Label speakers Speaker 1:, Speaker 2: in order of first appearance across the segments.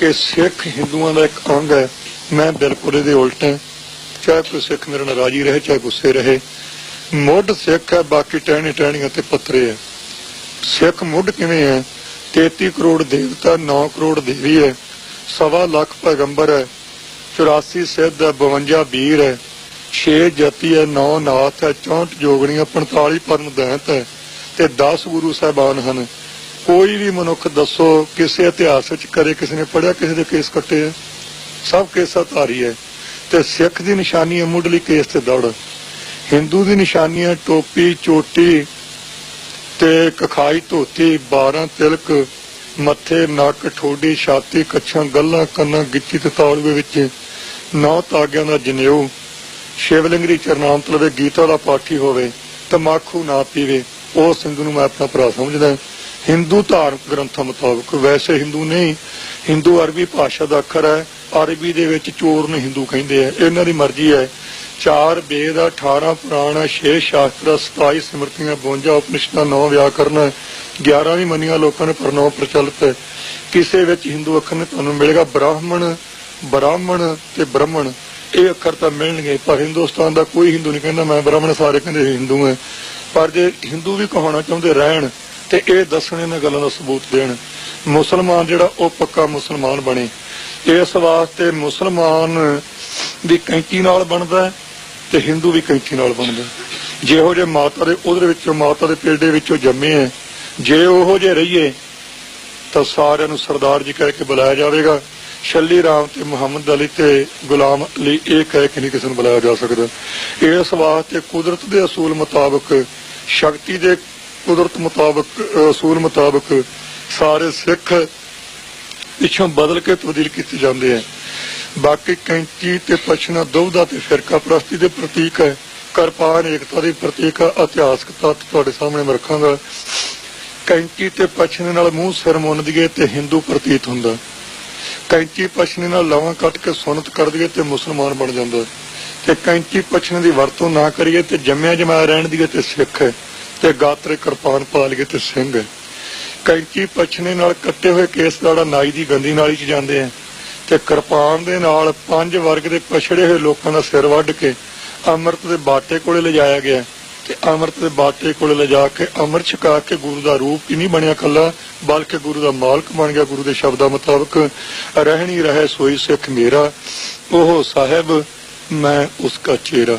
Speaker 1: ਕਿ ਸਿੱਖ ਹਿੰਦੂਆਂ ਦਾ ਇੱਕ ਅੰਗ ਹੈ। ਮੈਂ ਬਿਲਕੁਲ ਇਹਦੇ ਉਲਟ ਹਾਂ। ਚਾਹੇ ਕੋਈ ਸਿੱਖ ਮੇਰੇ ਨਾਲ ਰਾਜੀ ਰਹੇ, ਚਾਹੇ ਗੁੱਸੇ ਰਹੇ। ਮੁੱਢ ਸਿੱਖ ਹੈ, ਬਾਕੀ ਟਹਿਣੀ ਟਹਿਣੀਆਂ ਤੇ ਪੱਤਰੇ ਹੈ। ਸਿੱਖ ਮੁੱਢ ਕਿਵੇਂ ਹੈ? 33 ਕਰੋੜ ਦੇਵਤਾ 9 ਕਰੋੜ ਦੇਵੀ ਹੈ। ਸਵਾ ਲੱਖ ਪੈਗੰਬਰ ਹੈ। 84 ਸਿੱਧ ਹੈ 52 ਵੀਰ ਹੈ। 6 ਜਤੀ ਹੈ 9 ਨਾਥ ਹੈ 64 ਜੋਗਣੀਆਂ 45 ਪਰਮ ਦੈਂਤ ਹੈ ਤੇ 10 ਗੁਰੂ ਸਾਹਿਬਾਨ ਹਨ। ਕੋਈ ਵੀ ਮਨੁੱਖ ਦੱਸੋ, ਕਿਸੇ ਇਤਿਹਾਸ ਵਿੱਚ ਕਰੇ ਕਿਸੇ ਨੇ ਪੜਿਆ ਕਿਸੇ ਦੇ ਕੇਸ ਕੱਟੇ ਹੈ ਸਭ ਕੇਸਾਂ ਧਾਰੀ ਹੈ। ਤੇ ਸਿੱਖ ਦੀ ਨਿਸ਼ਾਨੀ ਹੈ, ਮੁੱਢਲੀ ਕੇਸ ਤੇ ਦੌੜ। ਹਿੰਦੂ ਦੀ ਨਿਸ਼ਾਨੀ ਹੈ, ਟੋਪੀ, ਚੋਟੀ ਤੇ ਕਖਾਈ, ਧੋਤੀ 12 ਤਿਲਕ, ਮੱਥੇ, ਨੱਕ, ਠੋਡੀ, ਛਾਤੀ, ਕੱਛਾਂ, ਗੱਲਾਂ, ਕੰਨਾਂ, ਗਿੱਚੀ ਤੇ ਤਾਲਵੇ ਵਿੱਚ ਨੌ ਤਾਗਿਆਂ ਦਾ ਜਨੇਊ। ਸ਼ਿਵਲਿੰਗ ਦੀ ਚਰਨਾਮਤ ਲਵੇ ਗੀਤਾ ਦਾ ਪਾਠੀ ਹੋਵੇ ਤਮਾਕੂ ਨਾ ਪੀਵੇ, ਉਹ ਸਿੰਧੂ ਨੂੰ ਮੈਂ ਆਪਣਾ ਭਰਾ ਸਮਝਦਾ। ਹਿੰਦੂ ਧਾਰਮਿਕ ਗ੍ਰੰਥਾਂ ਮੁਤਾਬਕ ਵੈਸੇ ਹਿੰਦੂ ਨਹੀਂ ਹਿੰਦੂ ਅਰਬੀ ਭਾਸ਼ਾ ਦਾ ਅੱਖਰ ਹੈ ਅਰਬੀ ਦੇ ਵਿੱਚ ਚੋਰ ਨੂੰ ਹਿੰਦੂ ਕਹਿੰਦੇ ਆ ਇਹਨਾਂ ਦੀ ਮਰਜ਼ੀ ਹੈ। ਚਾਰ ਵੇਦ ਆ 18 ਪੁਰਾਣ ਆ 6 ਸ਼ਾਸਤਰ ਆ, 27 ਸਿਮਰਤੀਆਂ 52 ਉਪਨਿਸ਼ਦਾਂ 9 ਵਿਆਕਰਨ 11 ਵੀ ਮੰਨੀਆਂ ਲੋਕਾਂ ਨੇ ਪਰ 9 ਪ੍ਰਚਲਿਤ। ਹੈ ਕਿਸੇ ਵਿੱਚ ਹਿੰਦੂ ਅੱਖਰ ਨੇ ਤੁਹਾਨੂੰ ਮਿਲੇਗਾ ਬ੍ਰਾਹਮਣ ਬ੍ਰਾਹਮਣ ਤੇ ਬ੍ਰਹਮਣ। ਇਹ ਅੱਖਰ ਤਾਂ ਮਿਲਣਗੇ ਪਰ ਹਿੰਦੁਸਤਾਨ ਦਾ ਕੋਈ ਹਿੰਦੂ ਨਹੀਂ ਕਹਿੰਦਾ ਮੈਂ ਬ੍ਰਾਹਮਣ ਸਾਰੇ ਕਹਿੰਦੇ ਹਿੰਦੂ ਹੈ ਪਰ ਜੇ ਹਿੰਦੂ ਵੀ ਕਹਾਉਣਾ ਚਾਹੁੰਦੇ ਰਹਿਣ ਤੇ ਇਹ ਦੱਸਣ ਇਹਨਾਂ ਗੱਲਾਂ ਦਾ ਸਬੂਤ ਦੇਣ। ਮੁਸਲਮਾਨ ਜਿਹੜਾ, ਉਹ ਪੱਕਾ ਮੁਸਲਮਾਨ ਬਣੇ। ਇਸ ਵਾਸਤੇ ਮੁਸਲਮਾਨ ਵੀ ਕੈਂਚੀ ਨਾਲ ਬਣਦਾ ਹੈ ਤੇ ਹਿੰਦੂ ਵੀ ਕੈਂਚੀ ਨਾਲ ਬਣਦਾ ਜਿਹੋ ਜੇ ਮਾਤਾ ਦੇ, ਉਹਦੇ ਵਿੱਚੋਂ ਮਾਤਾ ਦੇ ਪੇਡੇ ਵਿੱਚੋਂ ਜੰਮੇ ਹੈ। ਜੇ ਉਹੋ ਜੇ ਰਹੀਏ, ਤਾਂ ਸਾਰਿਆਂ ਨੂੰ ਸਰਦਾਰ ਜੀ ਕਹਿ ਕੇ ਬੁਲਾਇਆ ਜਾਵੇਗਾ। ਸ਼ੱਲੀ ਰਾਮ ਤੇ ਮੁਹੰਮਦ ਅਲੀ ਤੇ ਗੁਲਾਮ ਅਲੀ ਇਹ ਕਹਿ ਕੇ ਨਹੀਂ ਕਿਸੇ ਨੂੰ ਬੁਲਾਇਆ ਜਾ ਸਕਦਾ। ਇਸ ਵਾਸਤੇ ਕੁਦਰਤ ਦੇ ਅਸੂਲ ਮੁਤਾਬਕ ਸ਼ਕਤੀ ਦੇ ਕੁਦਰਤ ਮੁਤਾਬਕ ਅਸੂਲ ਮੁਤਾਬਕ ਸਾਰੇ ਸਿੱਖ ਪਿੱਛੋਂ ਬਦਲ ਕੇ ਤਬਦੀਲ ਕੀਤੇ ਜਾਂਦੇ ਆ। ਬਾਕੀ ਕੈਂਚੀ ਤੇ ਪਛਣਾ ਦੁਬਦਾ ਤੇ ਫਿਰਕਾ ਪ੍ਰਸਤੀ ਦੇ ਪ੍ਰਤੀਕ ਹੈ। ਕਿਰਪਾਨ, ਏਕਤਾ ਦੇ ਪ੍ਰਤੀਕ ਹੈ ਇਤਿਹਾਸਕ ਤੱਤ ਤੁਹਾਡੇ ਸਾਹਮਣੇ ਮੈਂ ਰੱਖਾਂਗਾ। ਕੈਂਚੀ ਤੇ ਪਛਣੇ ਨਾਲ ਮੂੰਹ ਸਿਰ ਮੁੰਨ ਤੇ ਹਿੰਦੂ ਪ੍ਰਤੀਤ ਹੁੰਦਾ। ਕੈਂਚੀ ਪਛਣੇ ਨਾਲ ਲਾਵਾਂ ਕੱਟ ਕੇ ਸੁਨਤ ਕਰ ਦਈਏ ਤੇ ਮੁਸਲਮਾਨ ਬਣ ਜਾਂਦਾ। ਤੇ ਕੈਂਚੀ ਪਛਣੇ ਦੀ ਵਰਤੋਂ ਨਾ ਕਰੀਏ ਤੇ ਜੰਮਿਆ ਜਮਾਇਆ ਰਹਿਣ ਦੀਏ ਤੇ ਸਿੱਖ ਹੈ। ਤੇ ਗਾਤਰੇ ਕਿਰਪਾਨ ਪਾ ਤੇ ਸਿੰਘ। ਕੈਂਚੀ ਪਛਣੇ ਨਾਲ ਕੱਟੇ ਹੋਏ ਕੇਸ ਦਾੜਾ ਨਾਈ ਦੀ ਗੰਦੀ ਨਾਲੀ 'ਚ ਜਾਂਦੇ ਆ। ਤੇ ਕਿਰਪਾਨ ਦੇ ਨਾਲ ਪੰਜ ਵਰਗ ਦੇ ਪਛੜੇ ਹੋਏ ਲੋਕਾਂ ਦਾ ਸਿਰ ਵੱਢ ਕੇ ਅੰਮ੍ਰਿਤ ਦੇ ਬਾਟੇ ਕੋਲੇ ਲਿਜਾਇਆ ਗਿਆ। ਤੇ ਅੰਮ੍ਰਿਤ ਦੇ ਬਾਟੇ ਕੋਲੇ ਲਿਜਾ ਕੇ ਅੰਮ੍ਰਿਤ ਛਕਾ ਕੇ ਗੁਰੂ ਦਾ ਰੂਪ ਹੀ ਨਹੀਂ ਬਣਿਆ ਕੱਲਾ, ਬਲਕਿ ਗੁਰੂ ਦਾ ਮਾਲਕ ਬਣ ਗਿਆ ਗੁਰੂ ਦੇ ਸ਼ਬਦਾਂ ਮੁਤਾਬਕ। ਰਹਿਣੀ ਰਹੇ ਸੋਈ ਸਿੱਖ ਮੇਰਾ ਉਹ ਸਾਹਿਬ, ਮੈਂ ਉਸ ਉਸਕਾ ਚੇਰਾ।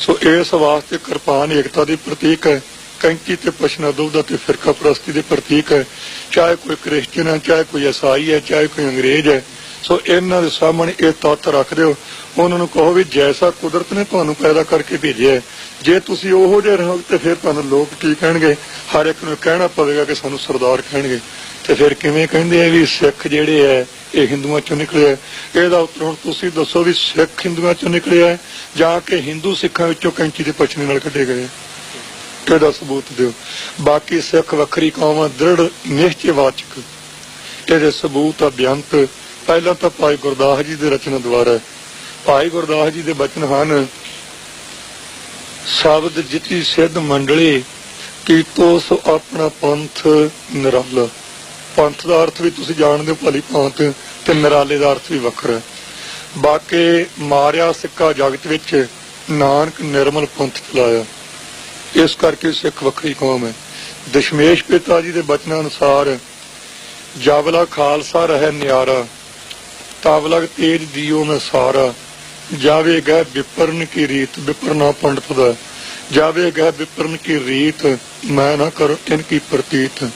Speaker 1: ਸੋ ਇਸ ਵਾਸਤੇ ਕਿਰਪਾਨ ਏਕਤਾ ਦੀ ਪ੍ਰਤੀਕ ਹੈ ਕੈਂਚੀ ਤੇ ਪਛਨਾ ਤੇ ਫਿਰਕਾ ਪ੍ਰਸਤੀ ਦੇ ਪ੍ਰਤੀਕ ਹੈ। ਚਾਹੇ ਕੋਈ ਕ੍ਰਿਸਚੀਅਨ ਹੈ ਚਾਹੇ ਕੋਈ ਈਸਾਈ ਹੈ ਚਾਹੇ ਕੋਈ ਅੰਗਰੇਜ਼ ਹੈ ਸੋ ਇਹਨਾਂ ਦੇ ਸਾਹਮਣੇ ਇਹ ਤੱਤ ਰੱਖ ਦਿਓ। ਉਹਨਾਂ ਨੂੰ ਕਹੋ ਵੀ ਜੈਸਾ ਕੁਦਰਤ ਨੇ ਤੁਹਾਨੂੰ ਪੈਦਾ ਕਰਕੇ ਭੇਜਿਆ ਹੈ, ਜੇ ਤੁਸੀਂ ਉਹੋ ਜਿਹੇ ਰਹੋ ਤੇ ਫਿਰ ਤੁਹਾਨੂੰ ਲੋਕ ਕੀ ਕਹਿਣਗੇ? ਹਰ ਇੱਕ ਨੂੰ ਕਹਿਣਾ ਪਵੇਗਾ ਕਿ ਸਾਨੂੰ ਸਰਦਾਰ ਕਹਿਣਗੇ। ਤੇ ਫਿਰ ਕਿਵੇਂ ਕਹਿੰਦੇ ਆ ਵੀ ਸਿੱਖ ਜਿਹੜੇ ਐ ਇਹ ਹਿੰਦੂਆਂ ਚੋਂ ਨਿਕਲਿਆ ਆ। ਇਹਦਾ ਉੱਤਰ ਹੁਣ ਤੁਸੀਂ ਦੱਸੋ ਵੀ ਸਿੱਖ ਹਿੰਦੂਆਂ ਚੋਂ ਨਿਕਲੇ ਜਾਂ ਕਿ ਹਿੰਦੂ ਸਿੱਖਾਂ ਵਿੱਚੋਂ ਕੈਂਚੀ ਦੇ ਪਛਨੇ ਨਾਲ ਕੱਢੇ ਗਏ ਆ? ਸਬੂਤ ਦਿਓ। ਬਾਕੀ ਸਿੱਖ ਵੱਖਰੀ ਕੌਮ ਆ ਦ੍ਰਿੜ, ਨਿਸ਼ਚੈਵਾਚਕ। ਇਹਦੇ ਸਬੂਤ ਆ ਬੇਅੰਤ ਪਹਿਲਾਂ ਤਾਂ ਭਾਈ ਗੁਰਦਾਸ ਜੀ ਦੇ ਰਚਨਾ ਦੁਆਰਾ। ਹੈ। ਭਾਈ ਗੁਰਦਾਸ ਜੀ ਦੇ ਬਚਨ ਹਨ ਸ਼ਬਦ ਜਿਤੀ ਸਿੱਧ ਮੰਡਲੀ, ਕੀਤੋ ਸੋ ਆਪਣਾ ਪੰਥ ਨਿਰਾਲਾ। ਪੰਥ ਦਾ ਅਰਥ ਵੀ ਤੁਸੀਂ ਜਾਣਦੇ ਹੋ, ਭਲੀ ਭਾਂਤ ਤੇ ਨਿਰਾਲੇ ਦਾ ਅਰਥ ਵੀ ਵੱਖਰਾ ਹੈ। ਬਾਕੀ ਮਾਰਿਆ, ਸਿੱਕਾ ਜਗਤ ਵਿੱਚ ਨਾਨਕ ਨਿਰਮਲ ਪੰਥ ਚਲਾਇਆ ਇਸ ਕਰਕੇ ਸਿੱਖ ਵੱਖਰੀ ਕੌਮ ਹੈ। ਦਸ਼ਮੇਸ਼ ਪਿਤਾ ਜੀ ਦੇ ਬਚਨਾਂ ਅਨੁਸਾਰ, ਜਾਵਲਾ ਖਾਲਸਾ ਰਹਿ ਨਿਆਰਾ ਤਾਵਲਗ ਤੇਜ ਦੀਓ ਮੈਂ ਸਾਰਾ। ਜਾਵੇ ਗਏ ਵਿਪਰਨ ਕੀ ਰੀਤ, ਵਿਪਰਨਾ ਪੰਡਤ ਦਾ। ਜਾਵੇ ਗਏ ਵਿਪਰਨ ਕੀ ਰੀਤ ਮੈਂ ਨਾ ਕਰ ਇਨ ਕੀ ਪ੍ਰਤੀਤ।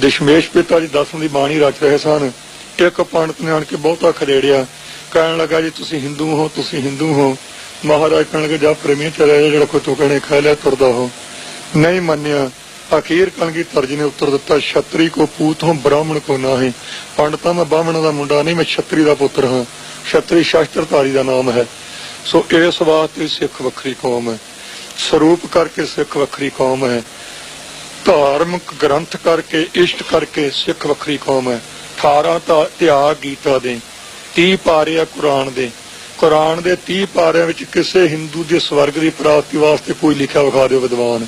Speaker 1: ਦਸ਼ਮੇਸ਼ ਪਿਤਾ ਜੀ ਦਸਮ ਦੀ ਬਾਣੀ ਰਚ ਰਹੇ ਸਨ। ਇੱਕ ਪੰਡਤ ਨੇ ਆਣ ਕੇ ਬਹੁਤਾ ਖੜੇੜਿਆ ਕਹਿਣ ਲੱਗਾ, ਜੀ, ਤੁਸੀਂ ਹਿੰਦੂ ਹੋ, ਤੁਸੀਂ ਹਿੰਦੂ ਹੋ। ਮਹਾਰਾਜ ਕਹਿਣ ਲੱਗੇ, ਜਾ ਪ੍ਰੇਮੀ ਚਲੇ ਜਾ, ਜਿਹੜਾ ਕੋਈ ਤੂੰ ਖਾ ਲਿਆ, ਤੁਰਦਾ ਹੋ। ਨਹੀਂ ਮੰਨਿਆ। ਅਖੀਰ ਕਲਗੀ ਤਰਜ ਨੇ ਉੱਤਰ ਦਿੱਤਾ, ਛਤਰੀ ਕੋ ਪੂਤ ਹੋ, ਬ੍ਰਾਹਮਣ ਕੋ ਨਾਹੀ। ਪੰਡਤਾਂ ਮੈਂ ਬਾਹਮਣ ਦਾ ਮੁੰਡਾ ਨਹੀਂ, ਮੈਂ ਛਤਰੀ ਦਾ ਪੁੱਤਰ ਹਾਂ। ਛਤਰੀ ਸ਼ਾਸਤਰਧਾਰੀ ਦਾ ਨਾਮ ਹੈ। ਸੋ ਇਸ ਵਾਸਤੇ ਸਿੱਖ ਵੱਖਰੀ ਕੌਮ ਹੈ। ਸਰੂਪ ਕਰਕੇ ਸਿੱਖ ਵੱਖਰੀ ਕੌਮ ਹੈ। ਧਾਰਮਿਕ ਗ੍ਰੰਥ ਕਰਕੇ, ਇਸ਼ਟ ਕਰਕੇ ਸਿੱਖ ਵੱਖਰੀ ਕੌਮ ਹੈ। 18 ਤਾਂ ਤਿਆਗ ਗੀਤਾ ਦੇ 30 ਪਾਰੇ ਆ ਕੁਰਾਨ ਦੇ। ਕੁਰਾਨ ਦੇ 30 ਪਾਰਿਆਂ ਵਿੱਚ ਕਿਸੇ ਹਿੰਦੂ ਦੇ ਸਵਰਗ ਦੀ ਪ੍ਰਾਪਤੀ ਵਾਸਤੇ ਕੋਈ ਲਿਖਿਆ ਵਿਖਾ ਦਿਓ ਵਿਦਵਾਨ।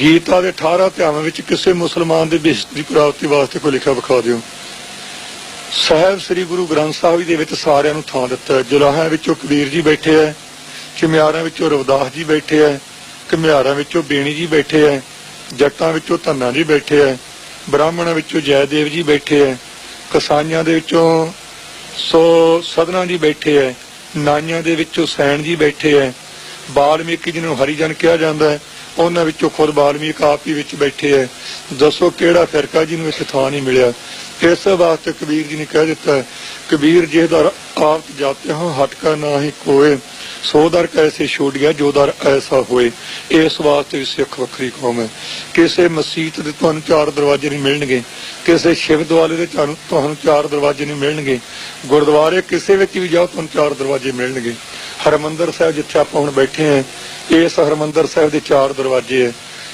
Speaker 1: ਗੀਤਾ ਦੇ 18 ਅਧਿਆਵਾਂ ਵਿੱਚ ਕਿਸੇ ਮੁਸਲਮਾਨ ਦੇ ਬਿਹਸ਼ਤ ਦੀ ਪ੍ਰਾਪਤੀ ਵਾਸਤੇ ਕੋਈ ਲਿਖਿਆ ਵਿਖਾ ਦਿਓ। ਸਾਹਿਬ ਸ੍ਰੀ ਗੁਰੂ ਗ੍ਰੰਥ ਸਾਹਿਬ ਜੀ ਦੇ ਵਿੱਚ ਸਾਰਿਆਂ ਨੂੰ ਥਾਂ ਦਿੱਤਾ ਜੁਲਾਹਾਂ ਵਿੱਚੋਂ ਕਬੀਰ ਜੀ ਬੈਠੇ ਹੈ, ਚਿਮਿਆਰਾਂ ਵਿੱਚੋਂ ਰਵਦਾਸ ਜੀ ਬੈਠੇ ਹੈ, ਘੁਮਿਆਰਾਂ ਵਿੱਚੋਂ ਬੇਣੀ ਜੀ ਬੈਠੇ ਹੈ ਜੱਟਾਂ ਵਿੱਚੋਂ ਧੰਨਾ ਜੀ ਬੈਠੇ ਹੈ ਬ੍ਰਾਹਮਣਾਂ ਵਿੱਚੋਂ ਜੈਦੇਵ ਜੀ ਬੈਠੇ ਹੈ ਕਸਾਈਆਂ ਦੇ ਵਿੱਚੋਂ ਸੋ ਸਦਨਾ ਜੀ ਬੈਠੇ ਹੈ ਨਾਈਆਂ ਦੇ ਵਿੱਚੋਂ ਸੈਣ ਜੀ ਬੈਠੇ ਹੈ ਬਾਲਮੀਕੀ ਜਿਹਨੂੰ ਹਰੀਜਨ ਕਿਹਾ ਜਾਂਦਾ ਹੈ ਉਹਨਾਂ ਵਿੱਚੋਂ ਖੁਦ ਬਾਲਮੀਕ ਆਪ ਹੀ ਵਿੱਚ ਬੈਠੇ ਹੈ ਦੱਸੋ ਕਿਹੜਾ ਫਿਰਕਾ ਜਿਹਨੂੰ ਇੱਥੇ ਥਾਂ ਨਹੀਂ ਮਿਲਿਆ? ਇਸ ਵਾਸਤੇ ਕਬੀਰ ਜੀ ਨੇ ਕਹਿ ਦਿੱਤਾ, ਕਬੀਰ ਜਿਹ ਦਰ ਆਪ ਜਾਤੇ ਹਾਂ ਹਟਕਾ ਨਾਹੀ ਕੋਏ ਸੋ ਦਰ ਕੈਸੇ ਛੋੜ ਜੋ ਦਰ ਐਸਾ ਹੋਏ, ਇਸ ਵਾਸਤੇ ਵੀ ਸਿੱਖ ਵੱਖਰੀ ਕੌਮ ਹੈ। ਕਿਸੇ ਮਸਜਿਦ ਦੇ ਤੁਹਾਨੂੰ ਚਾਰ ਦਰਵਾਜ਼ੇ ਨਹੀਂ ਮਿਲਣਗੇ, ਕਿਸੇ ਸ਼ਿਵ ਦੁਆਲੇ ਦੇ ਤੁਹਾਨੂੰ ਚਾਰ ਦਰਵਾਜ਼ੇ ਨਹੀਂ ਮਿਲਣਗੇ, ਗੁਰਦੁਆਰੇ ਕਿਸੇ ਵਿੱਚ ਵੀ ਜਾਓ, ਤੁਹਾਨੂੰ ਚਾਰ ਦਰਵਾਜ਼ੇ ਮਿਲਣਗੇ। ਹਰਮੰਦਰ ਸਾਹਿਬ ਜਿੱਥੇ ਆਪਾਂ ਹੁਣ ਬੈਠੇ ਹਾਂ, ਇਸ ਹਰਮੰਦਰ ਸਾਹਿਬ ਦੇ ਚਾਰ ਦਰਵਾਜ਼ੇ ਹੈ।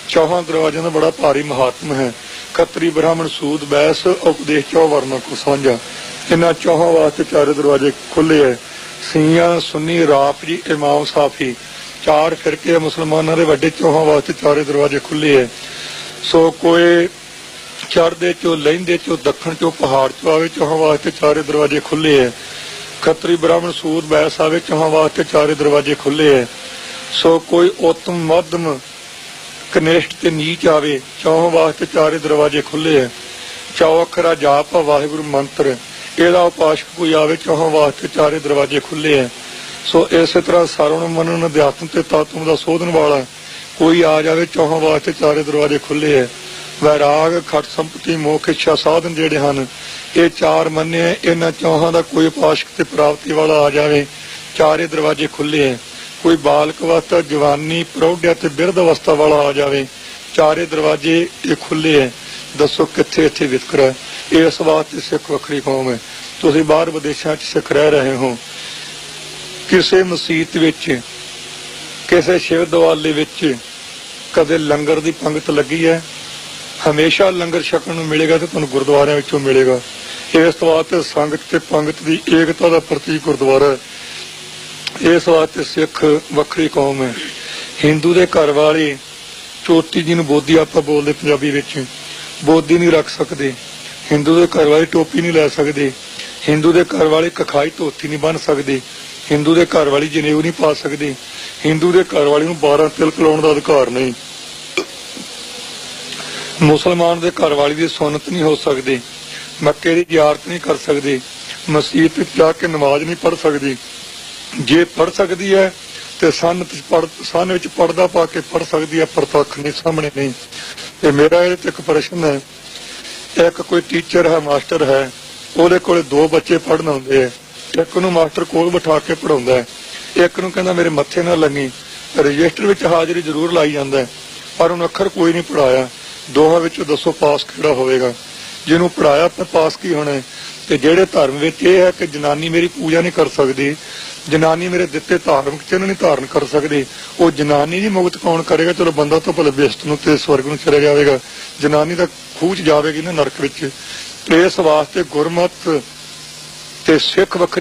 Speaker 1: ਚੌਹਾਂ ਦਰਵਾਜ਼ਿਆਂ ਦਾ ਬੜਾ ਭਾਰੀ ਮਹਾਤਮ ਹੈ। ਖੱਤਰੀ, ਬ੍ਰਾਹਮਣ, ਸੂਦ, ਬੈਸ, ਉਪਦੇਸ਼, ਚੌ ਵਰਨਾ ਕੋ ਸਾਂਝਾ। ਇਹਨਾਂ ਚੌਹਾਂ ਵਾਸਤੇ ਚਾਰੇ ਦਰਵਾਜ਼ੇ ਖੁੱਲੇ ਹੈ। ਸੀਆਂ ਸੁੰਨੀ, ਰਾਪ ਜੀ, ਇਮਾਮ ਸਾਫੀ ਚਾਰ ਫਿਰਕੇ ਮੁਸਲਮਾਨਾਂ ਦੇ ਵੱਡੇ ਚੌਹਾਂ ਵਾਸਤੇ ਚਾਰੇ ਦਰਵਾਜ਼ੇ ਖੁੱਲੇ ਹੈ ਸੋ ਕੋਈ ਚੜ੍ਹਦੇ ਚੋਂ ਲਹਿੰਦੇ ਚੋਂ, ਦੱਖਣ ਚੋਂ, ਪਹਾੜ ਚੋਂ ਆਵੇ, ਚੌਹਾਂ ਵਾਸਤੇ ਚਾਰੇ ਦਰਵਾਜ਼ੇ ਖੁੱਲੇ ਹੈ ਖੱਤਰੀ ਬ੍ਰਾਹਮਣ ਸੂਰ ਬੈਸ ਆਵੇ, ਚੌਹਾਂ ਵਾਸਤੇ ਚਾਰੇ ਦਰਵਾਜ਼ੇ ਖੁੱਲੇ ਹੈ ਸੋ ਕੋਈ ਉਤਮ, ਮੱਧਮ ਕਨਿਸ਼ਟ ਤੇ ਨੀਚ ਆਵੇ, ਚੌਹਾਂ ਵਾਸਤੇ ਚਾਰੇ ਦਰਵਾਜ਼ੇ ਖੁੱਲੇ ਹੈ ਚੌ ਅਖਰਾ ਜਾਪ ਆ, ਵਾਹਿਗੁਰੂ ਮੰਤਰ। ਇਹਦਾ ਉਪਾਸ਼ਕ ਕੋਈ ਆਵੇ ਚੌਹਾਂ ਵਾਸਤੇ ਚਾਰੇ ਦਰਵਾਜ਼ੇ ਖੁੱਲੇ ਹੈ ਸੋ ਇਸੇ ਤਰ੍ਹਾਂ ਸਰਵਣ ਮਨਨ ਅਧਿਆਤਮ ਤੇ ਤਾਤਮ ਦਾ ਸੋਧਨ ਵਾਲਾ ਕੋਈ ਆ ਜਾਵੇ ਚੌਹਾਂ ਵਾਸਤੇ ਚਾਰੇ ਦਰਵਾਜ਼ੇ ਖੁੱਲੇ ਹੈ ਵੈਰਾਗ, ਖਟ ਸੰਪਤੀ, ਮੋਖ, ਇੱਛਾ ਸਾਧਨ ਜਿਹੜੇ ਹਨ, ਇਹ ਚਾਰ ਮੰਨੇ ਇਹਨਾਂ ਚੌਹਾਂ ਦਾ ਕੋਈ ਉਪਾਸ਼ਕ ਤੇ ਪ੍ਰਾਪਤੀ ਵਾਲਾ ਆ ਜਾਵੇ, ਚਾਰੇ ਦਰਵਾਜ਼ੇ ਖੁੱਲੇ ਹੈ ਕੋਈ ਬਾਲਕ ਅਵਸਥਾ ਜਵਾਨੀ, ਪ੍ਰੌਢਿਆ ਤੇ ਬਿਰਧ ਅਵਸਥਾ ਵਾਲਾ ਆ ਜਾਵੇ, ਚਾਰੇ ਦਰਵਾਜ਼ੇ ਇਹ ਖੁੱਲੇ ਹੈ ਦੱਸੋ ਕਿੱਥੇ ਇੱਥੇ ਵਿਤਕਰਾ ਇਸ ਵਾਸਤੇ ਸਿੱਖ ਵੱਖਰੀ ਕੌਮ ਹੈ। ਤੁਸੀਂ ਬਾਹਰ ਵਿਦੇਸ਼ਾਂ 'ਚ ਸਿੱਖ ਰਹਿ ਰਹੇ ਹੋ। ਕਿਸੇ ਮਸਜਿਦ ਵਿੱਚ, ਕਿਸੇ ਸ਼ਿਵ ਦਵਾਲੇ ਵਿੱਚ ਕਦੇ ਲੰਗਰ ਦੀ ਪੰਗਤ ਲੱਗੀ ਹੈ? ਹਮੇਸ਼ਾ ਲੰਗਰ ਛਕਣ ਨੂੰ ਮਿਲੇਗਾ ਤੇ ਤੁਹਾਨੂੰ ਗੁਰਦੁਆਰਿਆਂ ਵਿੱਚੋਂ ਮਿਲੇਗਾ। ਇਸ ਵਾਸਤੇ ਸੰਗਤ ਤੇ ਪੰਗਤ ਦੀ ਏਕਤਾ ਦਾ ਪ੍ਰਤੀਕ ਗੁਰਦੁਆਰਾ ਹੈ। ਇਸ ਵਾਸਤੇ ਸਿੱਖ ਵੱਖਰੀ ਕੌਮ ਹੈ। ਹਿੰਦੂ ਦੇ ਘਰ ਵਾਲੇ ਚੋਟੀ ਜੀ ਨੂੰ ਬੋਧੀ ਆਪਾਂ ਬੋਲਦੇ ਪੰਜਾਬੀ ਵਿੱਚ। ਬੋਧੀ ਨਹੀਂ ਰੱਖ ਸਕਦੇ। ਹਿੰਦੂ ਦੇ ਘਰ ਵਾਲੇ ਟੋਪੀ ਨਹੀਂ ਲੈ ਸਕਦੇ। ਹਿੰਦੂ ਦੇ ਘਰ ਵਾਲੇ ਕਖਾਈ ਧੋਤੀ ਨਹੀਂ ਬੰਨ ਸਕਦੇ। ਹਿੰਦੂ ਦੇ ਘਰ ਵਾਲੀ ਜਨੇਊ ਨਹੀਂ ਪਾ ਸਕਦੇ। ਹਿੰਦੂ ਦੇ ਘਰ ਵਾਲੀ ਨੂੰ 12 ਤਿਲਕ ਲਾਉਣ ਦਾ ਅਧਿਕਾਰ ਨਹੀਂ। ਮੁਸਲਮਾਨ ਦੇ ਘਰ ਵਾਲੀ ਦੀ ਸੁਨਨਤ ਨਹੀਂ ਹੋ ਸਕਦੇ। ਮੱਕੇ ਦੀ ਜ਼ਿਆਰਤ ਨਹੀਂ ਕਰ ਸਕਦੇ। ਮਸਜਿਦ ਵਿੱਚ ਜਾ ਕੇ ਨਮਾਜ਼ ਨਹੀਂ ਪੜ੍ਹ ਸਕਦੀ। ਜੇ ਪੜ੍ਹ ਸਕਦੀ ਹੈ, ਤੇ ਸੰਨ ਵਿੱਚ ਪੜ ਸੰਨ ਪਾ ਕੇ ਪੜ੍ਹ ਸਕਦੀ ਹੈ ਪ੍ਰਤੱਖ ਨਹੀਂ, ਸਾਹਮਣੇ ਨਹੀਂ। ਤੇ ਮੇਰਾ ਇਹ ਤੇ ਇੱਕ ਪ੍ਰਸ਼ਨ ਹੈ, ਇੱਕ ਕੋਈ ਟੀਚਰ ਹੈ ਮਾਸਟਰ ਹੈ, ਉਹਦੇ ਕੋਲੇ ਦੋ ਬੱਚੇ ਪੜਨ ਆਉਂਦੇ ਆ ਇੱਕ ਨੂੰ ਮਾਸਟਰ ਕੋਲ ਬਿਠਾ ਕੇ ਪੜਾਉਂਦਾ ਹੈ, ਇੱਕ ਨੂੰ ਕਹਿੰਦਾ ਮੇਰੇ ਮੱਥੇ ਨਾਲ ਲੱਗੀ, ਰਜਿਸਟਰ ਵਿੱਚ ਹਾਜ਼ਰੀ ਜ਼ਰੂਰ ਲਾਈ ਜਾਂਦਾ ਪਰ ਉਹਨੂੰ ਅੱਖਰ ਕੋਈ ਨਹੀਂ ਪੜਾਇਆ ਦੋਹਾਂ ਵਿੱਚੋਂ ਦੱਸੋ ਪਾਸ ਕਿਹੜਾ ਹੋਵੇਗਾ, ਜਿਹਨੂੰ ਪੜਾਇਆ ਤਾਂ ਪਾਸ ਕੀ ਹੋਣਾ ਤੇ ਜਿਹੜੇ ਧਰਮ ਵਿੱਚ ਇਹ ਹੈ ਕਿ ਜਨਾਨੀ ਮੇਰੀ ਪੂਜਾ ਨਹੀਂ ਕਰ ਸਕਦੀ, ਜਨਾਨੀ ਮੇਰੇ ਦਿੱਤੇ ਧਾਰਮਿਕ ਚਿੰਨ੍ਹ ਨਹੀਂ ਧਾਰਨ ਕਰ ਸਕਦੀ, ਉਹ ਜਨਾਨੀ ਦੀ ਮੁਕਤ ਕੌਣ ਕਰੇਗਾ? ਚਲੋ ਬੰਦਾ ਤਾਂ ਭਲੇ ਬਿਸਤ ਨੂੰ ਤੇ ਸਵਰਗ ਨੂੰ ਚਲੇ ਜਾਵੇਗਾ, ਜਨਾਨੀ ਤਾਂ ਖੂਚ ਜਾਵੇਗੀ ਨਾ ਨਰਕ ਵਿੱਚ। ਇਸ ਵਾਸਤੇ ਗੁਰਮਤ ਤੇ ਸਿੱਖ ਵੱਖਰੀ